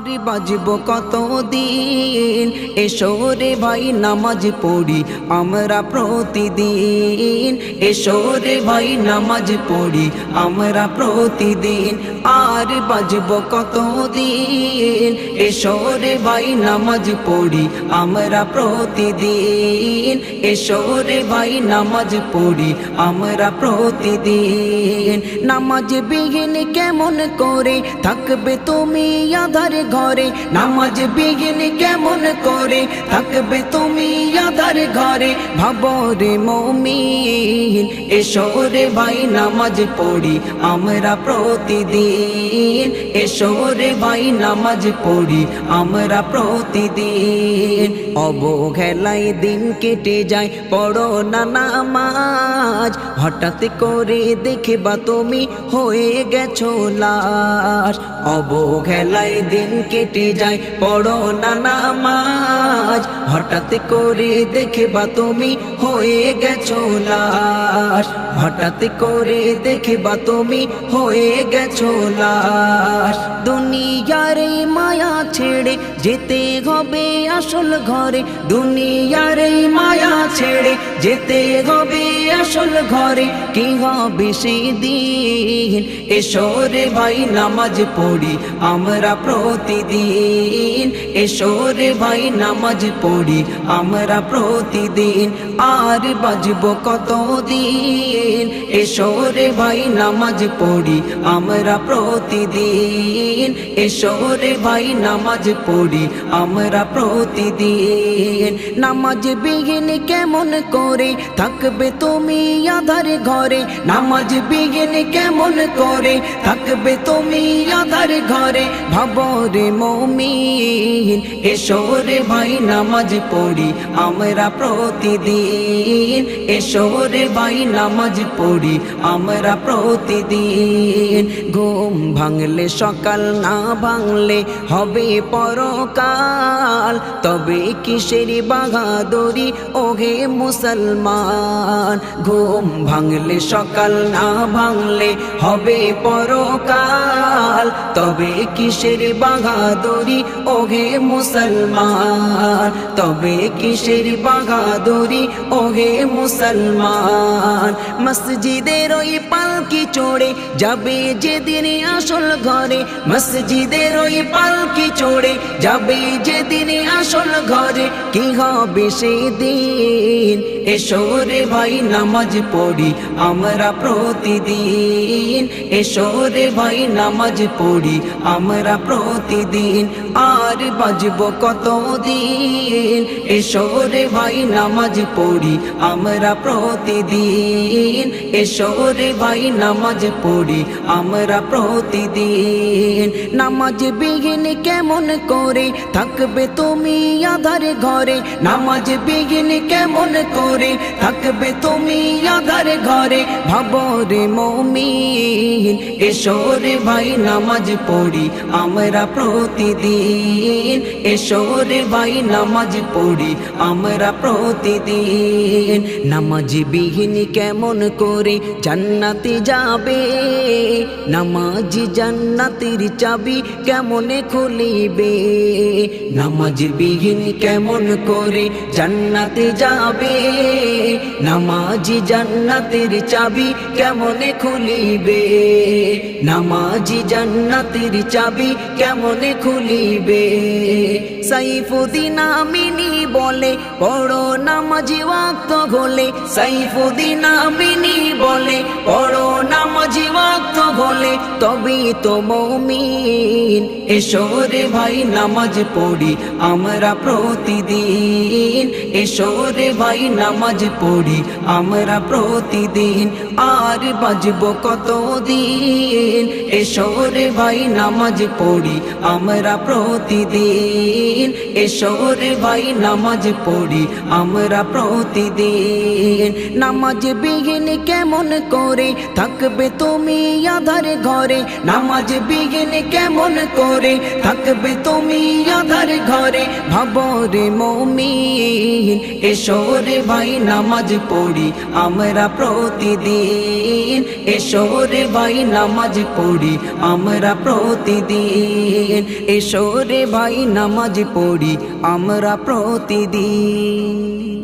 আর বাজব কত দিন এসো ভাই, নামাজ পড়ি আমরা প্রতিদিন। এসো রে ভাই, নামাজ পড়ি আমরা প্রতিদিন। আর বাজব কত দিন এসো রে ভাই, নামাজ পড়ি আমরা প্রতিদিন। এসো রে ভাই, নামাজ পড়ি আমরা প্রতিদিন। নামাজ বিঘিন কেমন করে থাকবে তুমি আধার ঘরে, নামাজ বিঘিনি কেমন করে? থাকবে তুমি আধার ঘরে ভাবরে মমিন, এসো রে ভাই নামাজ পড়ি, আমরা প্রতিদিন, এসো রে ভাই নামাজ পড়ি, আমরা প্রতিদিন। অবহেলায় দিন কেটে যায়, পড়ো না নামাজ। হঠাৎ করে দেখবা তুমি হয়ে গেছো লাশ। অবহেলায় দিন কেটে যায়, পড়ো না নামাজ। হঠাৎ করে দেখবা তুমি হয়ে গেছো লাশ। হঠাৎ করে দেখবা তুমি হয়ে গেছো লাশ। দুনিয়ার মায়া ছেড়ে যেতে হবে আসল ঘরে, দুনিয়ার এই মায়া ছেড়ে যেতে হবে আসল ঘরে। কি হবে সেই দিন এসো ভাই, নামাজ পড়ি আমরা প্রতিদিন। এসো রে ভাই, নামাজ পড়ি আমরা প্রতিদিন। আর বাজব কত দিন এসো রে ভাই, নামাজ পড়ি আমরা প্রতিদিন। এসো রে ভাই, নামাজ পড়ি আমরা প্রতিদিন। নামাজ বিঘিন কেমন করে থাকবে তুমি আধার ঘরে? নামাজ বিঘিন কেমন করে থাকবে তুমি আধার ঘরে? ভাবো রে মমিন, এসো রে ভাই, নামাজ পড়ি আমরা প্রতিদিন। এসো রে ভাই, নামাজ পড়ি আমরা প্রতিদিন। ঘুম ভাঙলে সকাল, না ভাঙলে হবে পরকাল। তবে কিসের বাহাদুরি? ওহে মুসলমান, ঘুম ভাঙলে সকাল, না ভাঙলে হবে পরকাল। তবে কিসের বাহাদুরি? ওহে মুসলমান, তবে কিসের বাহাদুরি? ওহে মুসলমান, মসজিদের ওই পালকি চড়ে যাবে যেদিন আসল ঘরে। মসজিদের ওই পালকি চড়ে যাবে যেদিন আসল ঘরে কি হবে সেদিন? এসো ভাই, নামাজ পড়ি আমরা প্রতিদিন। এসো ভাই, নামাজ পড়ি আমরা প্রতিদিন। আর বাজব কত দিন এসো রে ভাই, নামাজ পড়ি আমরা প্রতিদিন। এসো রে ভাই, নামাজ পড়ি আমরা প্রতিদিন। নামাজ বিঘিন কেমন করে থাকবে তুমি আধার ঘরে, নামাজ বিঘিন কেমন করে? থাকবে তুমি আধার ঘরে, ভাবো রে মমিন, এসো রে ভাই নামাজ পড়ি, আমরা প্রতিদিন। এসো রে ভাই নামাজ পড়ি, আমরা প্রতিদিন। নামাজ বিহীন কেমন করে জান্নাতে যাবে? নামাজ জান্নাতের চাবি কেমনে খুলিবে? নামাজ বিহীন কেমন করে জান্নাতে যাবে? নামাজ জান্নাতের চাবি কেমনে খুলিবে? নামাজ জান্নাতের চাবি কেমনে খুলিবে? সাইফুদ্দিন আমিনী বলে পড়ো নামাজি ওয়াক্ত হলে। সাইফুদ্দিন আমিনী বলে পড়ো ওয়াক্ত হলে তবেই তো মমিন। এসো রে ভাই, নামাজ পড়ি আমরা প্রতিদিন। এসো রে ভাই, নামাজ পড়ি আমরা প্রতিদিন। আর বাজব কত দিন এসো ভাই, নামাজ পড়ি আমরা প্রতিদিন। এসো রে ভাই, নামাজ পড়ি আমরা প্রতিদিন। নামাজ বিঘিন কেমন করে থাকবে তুমি আধার ঘরে, নামাজ বিঘিন কেমন করে? থাকবে তুমি আধার ঘরে ভাবরে মমিন, এসো রে ভাই নামাজ পড়ি, আমরা প্রতিদিন। এসো রে ভাই নামাজ পড়ি, আমরা প্রতিদিন। এসো রে ভাই নামাজ পড়ি, আমরা প্রতিদিন।